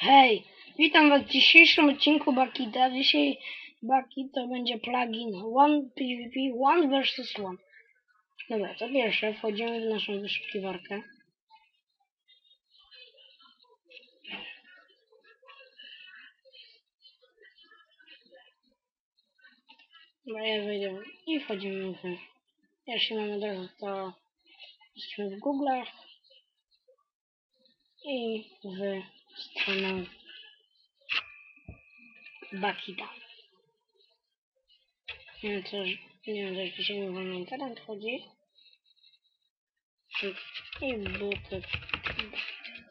Hej, witam was w dzisiejszym odcinku Bakita. Dzisiaj Bakit to będzie plugin One PvP One vs One. Dobra, to pierwsze wchodzimy w naszą wyszukiwarkę. Dobra, ja wejdę i wchodzimy w... Jeśli mamy od razu to jesteśmy w Google'ach i w stronę Bakita. Nie wiem, co, nie wiem, też dzisiaj mi wolno internet chodzi. I buty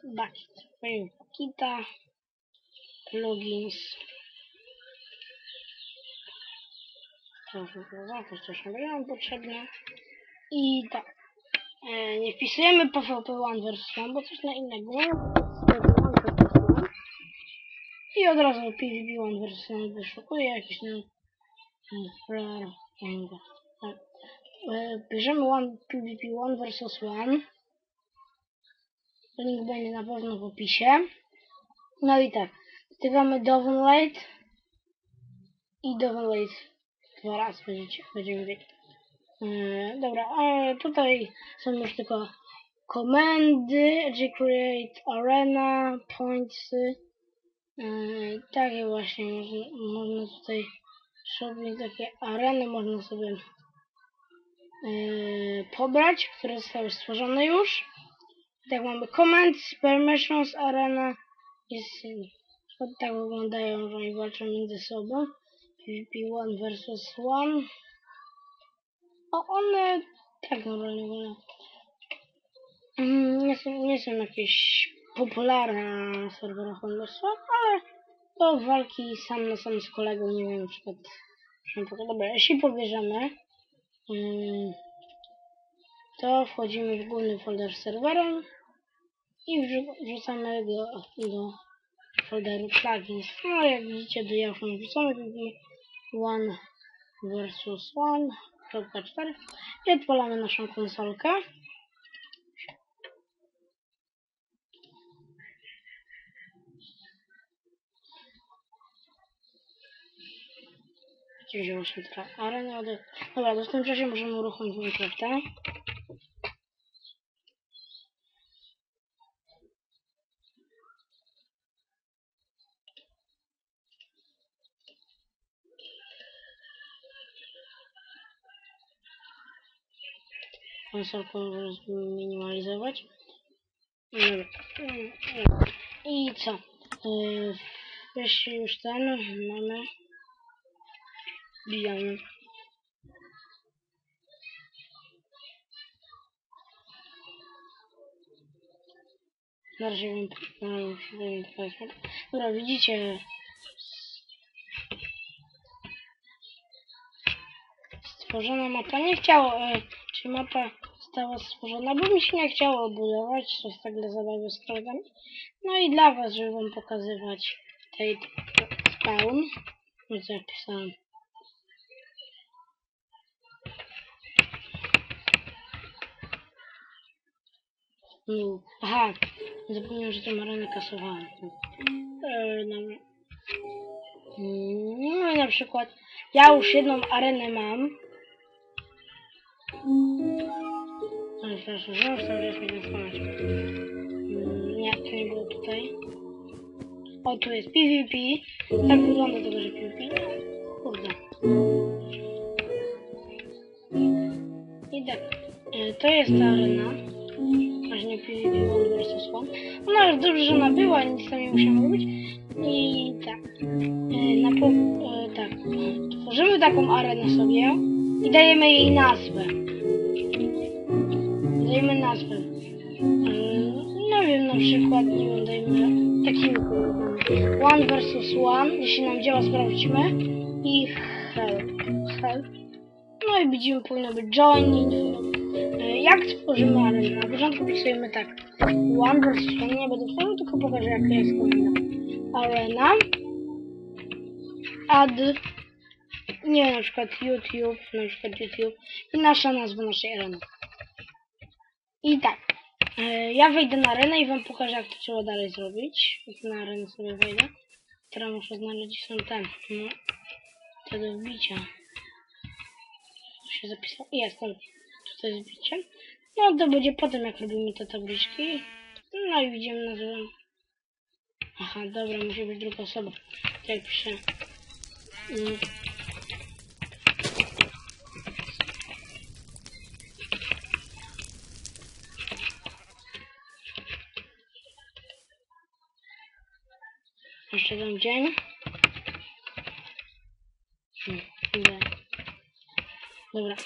Bakit. Powiem Bakita. Plugins. To też nie nam potrzebne. I tak. E, nie wpisujemy PvP One vs One, bo coś na innego. I od razu PvP One vs One wyszukuję jakiś. Tak. E, Bierzemy one, PvP One vs One. Link będzie na pewno w opisie. No i tak. Wtykamy Dovenlight i Dovenlight dwa razy będziecie, będziemy wiedzieć. E, dobra, a tutaj są już tylko komendy, recreate arena, pointsy. E, takie właśnie można, można tutaj sobie takie areny można sobie e, pobrać, które zostały stworzone już. Tak mamy comments, permissions, arena jest tak wyglądają, że oni walczą między sobą. PvP 1 versus 1. One tak normalnie wyglądają. Mm, Nie są, nie są jakieś popularne na serwerach Wonderswap, ale to walki sam na sam z kolegą, nie wiem, na przykład Dobra, jeśli pobierzemy, mm, to wchodzimy w główny folder serwera i wrzu- wrzucamy go do folderu plugins. No jak widzicie, do ja już mam wrzucony PvP 1 versus 1.4 i odpalamy naszą konsolkę. Gdzie wzięło się teraz arenę? Od... Dobra, to w tym czasie możemy uruchomić Minecrafta. Konsolkę możemy zminimalizować. I co? Yy, Jeśli już ten mamy bijamy. Na razie. Dobra, widzicie. Stworzona mapa. Nie chciało, e, mapa została stworzona, bo mi się nie chciało budować, coś tak dla zabawy z kolegami. No i dla was, żeby wam pokazywać tej spawn. No co ja pisałem. No, aha, zapomniałem, że tą arenę kasowałem. E, dobra. Mm, No i na przykład, ja już jedną arenę mam. No przepraszam, że już tam jest jeden skończ. Nie, to nie było tutaj. O, tu jest PvP. Tak wygląda tego, że PvP. No, kurde. I tak, e, to jest ta arena właśnie PvP 1 vs 1. Ona już dobrze, że ona była, nic tam nie musiałam robić. I tak, e, na po, e, tak, tworzymy taką arenę sobie i dajemy jej nazwę. Dajemy nazwę. No wiem, na przykład, nie wiem, dajmy kolorami. One versus one, jeśli nam działa, sprawdźmy. I help, help. No i widzimy, powinno być join. E, Jak tworzymy arenę? Na początku pisujemy tak. One versus one, nie będę tworzył, tylko pokażę jaka jest komenda. Arena. Add. Nie na przykład YouTube, na przykład YouTube. I nasza nazwa naszej areny. I tak. e, Ja wejdę na arenę i wam pokażę, jak to trzeba dalej zrobić. Na arenę sobie wejdę. Teraz muszę znaleźć są ten. No, te do wbicia. Tu się zapisało. Jest tam. Tutaj jest wbicie. No to będzie potem, jak robimy te tabliczki. No i widzimy nazwę. Aha, dobra, musi być druga osoba. Tak piszę. Mm. Jeszcze ten dzień. Hmm, idę. Dobra.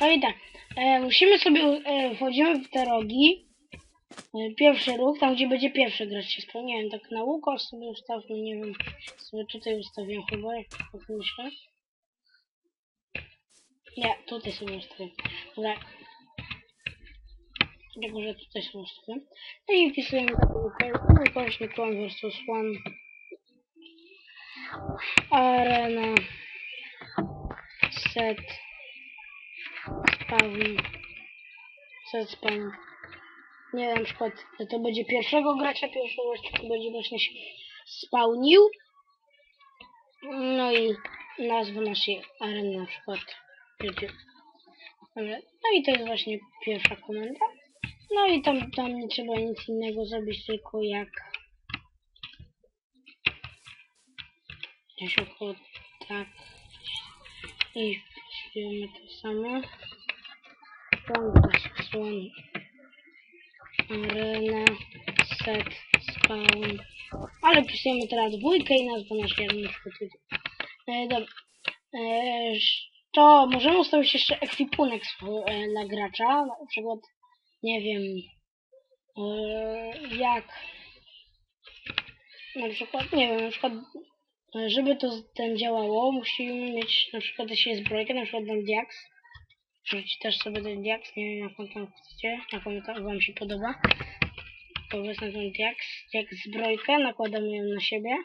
No i tak. E, musimy sobie... E, wchodzimy w te rogi. E, pierwszy ruch, tam gdzie będzie pierwszy grać się spełniałem. Tak na łuko sobie ustawmy, nie wiem. Sobie tutaj ustawiłem chyba, jak tak myślę. Nie, tutaj sobie ustawię. Dobra. Tylko, że tutaj są ustawię. No i wpisujemy taką ukośnik one versus one. Arena. Set. Spawn. Set spawn. Nie wiem, na przykład to będzie pierwszego gracza, pierwszy gość będzie właśnie się spawnił. No i nazwa naszej areny na przykład. No i to jest właśnie pierwsza komenda. No i tam, tam nie trzeba nic innego zrobić, tylko jak około tak i wpisujemy to samo. Kongress Swan Arena Set Spawn ale wpisujemy teraz dwójkę i nazwę naszej tutaj. E, dobra. E, to możemy ustawić jeszcze ekwipunek e, dla gracza, na przykład nie wiem e, jak na przykład, nie wiem, na przykład żeby to ten działało, musimy mieć na przykład jeśli jest zbrojkę, na przykład ten diaks. Rzucić też sobie ten diaks, nie wiem jaką tam chcecie, jaką tam wam się podoba. To wezmę ten diaks, diaks zbrojkę, nakładamy ją na siebie.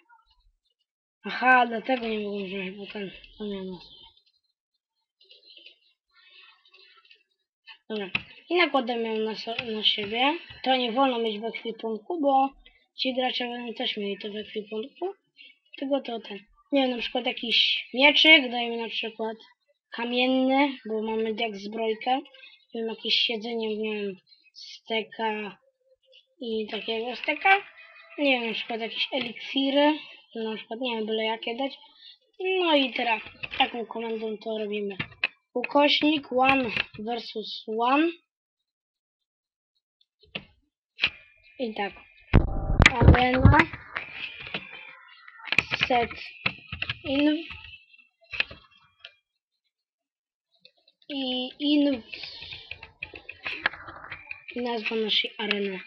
Aha, dlatego nie mogłem wziąć, bo ten, to ma. Dobra. I nakładamy ją na, na siebie. To nie wolno mieć w ekwipunku, bo ci gracze będą też mieli to w ekwipunku. Tylko to ten. Nie wiem, na przykład jakiś mieczyk, dajmy na przykład kamienny, bo mamy jak zbrojkę. Nie wiem, jakieś siedzenie, nie wiem, steka i takiego steka. Nie wiem, na przykład jakieś eliksiry. Na przykład, nie wiem, byle jakie dać. No i teraz taką komendą to robimy ukośnik one versus one i tak. Arena. Set. In. I in. Nazwa naszej areny.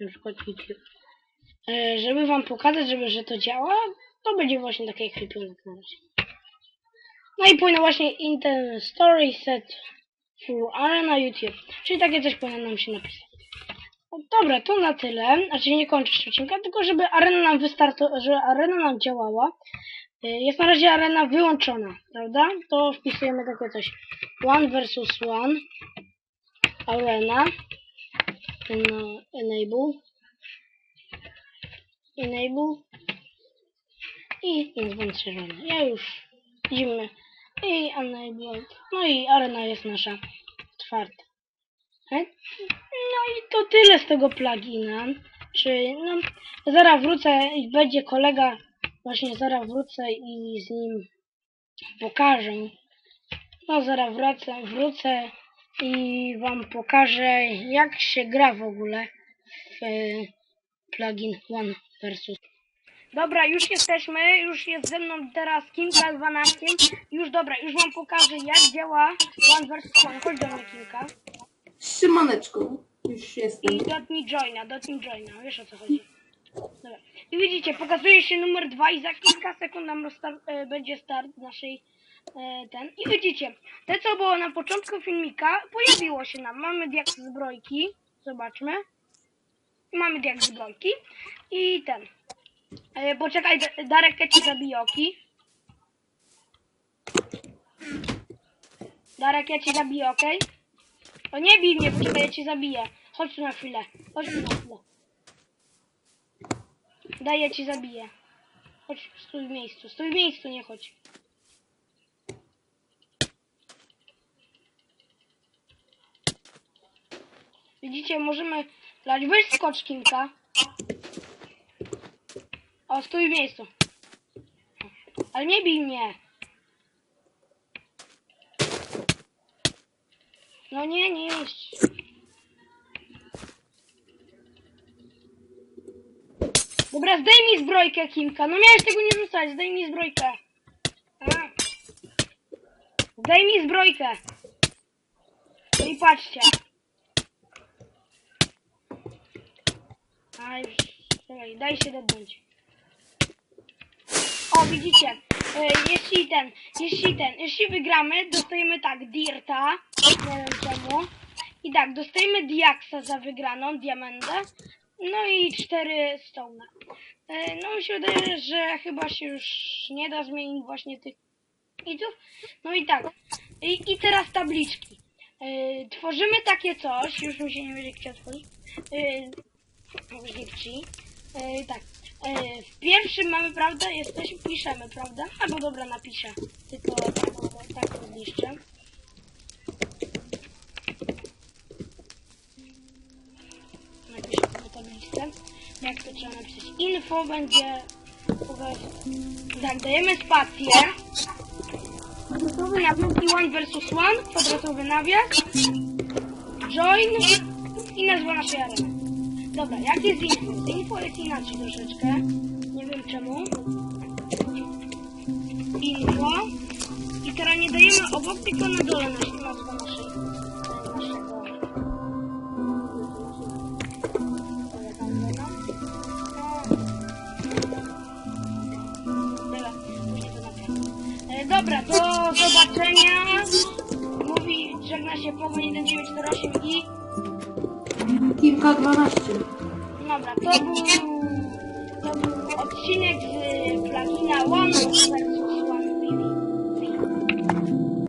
Na przykład YouTube e, żeby wam pokazać żeby, że to działa to będzie właśnie taki ekwipunek na razie. No i powinno właśnie in ten story set for arena YouTube. Czyli takie coś powinno nam się napisać. No dobra, to na tyle. Znaczy nie kończysz odcinka, tylko żeby arena nam wystartowała, żeby arena nam działała. Y, Jest na razie arena wyłączona, prawda? To wpisujemy takie coś. One versus one. Arena. Enable. Enable. I nazwę strzeżony. Ja już widzimy. I enable. No i arena jest nasza otwarta. No i to tyle z tego plugina. Czy no, zaraz wrócę i będzie kolega, właśnie zaraz wrócę i z nim pokażę. No zaraz wracę, wrócę i wam pokażę jak się gra w ogóle w e, plugin One versus. Dobra, już jesteśmy, już jest ze mną teraz Kimka 12. Już dobra, już wam pokażę jak działa One versus One. Chodź do mnie Kimka. Szymaneczką. Już jestem. I dotnij joina, dotnij joina, wiesz o co chodzi. Dobra. I widzicie, pokazuje się numer 2 i za kilka sekund nam e, będzie start naszej e, ten. I widzicie, te co było na początku filmika, pojawiło się nam. Mamy diak zbrojki, zobaczmy. Mamy diak zbrojki i ten. E, poczekaj, Darek ci zabijoki. Darek, ja cię zabiję, okej? O nie bij mnie, poczekaj, ja cię zabiję. Chodź tu na chwilę. Chodź tu na chwilę. Daj, ja cię zabiję. Chodź, stój w miejscu. Stój w miejscu, nie chodź. Widzicie, możemy dać wyskocz kilka. O, stój w miejscu. Ale nie bij mnie. No nie, nie jeść. Dobra, zdejmij zbrojkę, Kimka. No miałeś tego nie rzucać, zdejmij zbrojkę. A. Zdejmij zbrojkę. No i patrzcie. A już, czekaj, daj się dodać. O, widzicie, e, jeśli ten, jeśli ten, jeśli wygramy, dostajemy tak, Dirta, i tak, dostajemy Diaksa za wygraną, Diamentę, no i cztery Stone. E, no mi się wydaje, że chyba się już nie da zmienić właśnie tych widzów. No i tak, i, i teraz tabliczki. E, tworzymy takie coś, już mi się nie będzie chciał tworzyć. E, ci. E, tak. E, w pierwszym mamy, prawda, jesteśmy, piszemy, prawda? Albo dobra, napiszę. Tylko tak, tak to zniszczę. Tablicę. Jak to trzeba napisać? Info będzie... Tak, dajemy spację. Kwadratowy nawias one versus one. Kwadratowy nawias. Join i nazwa naszej areny. Dobra, jak jest info? Info jest inaczej troszeczkę. Nie wiem czemu. Info. Teraz nie dajemy obok, tylko na dole nazwa naszej, naszego. E, Dobra, do zobaczenia. Mówi, żegna się Pogoń 1948 i Kilka 12. Dobra, to był, to był odcinek z plugina One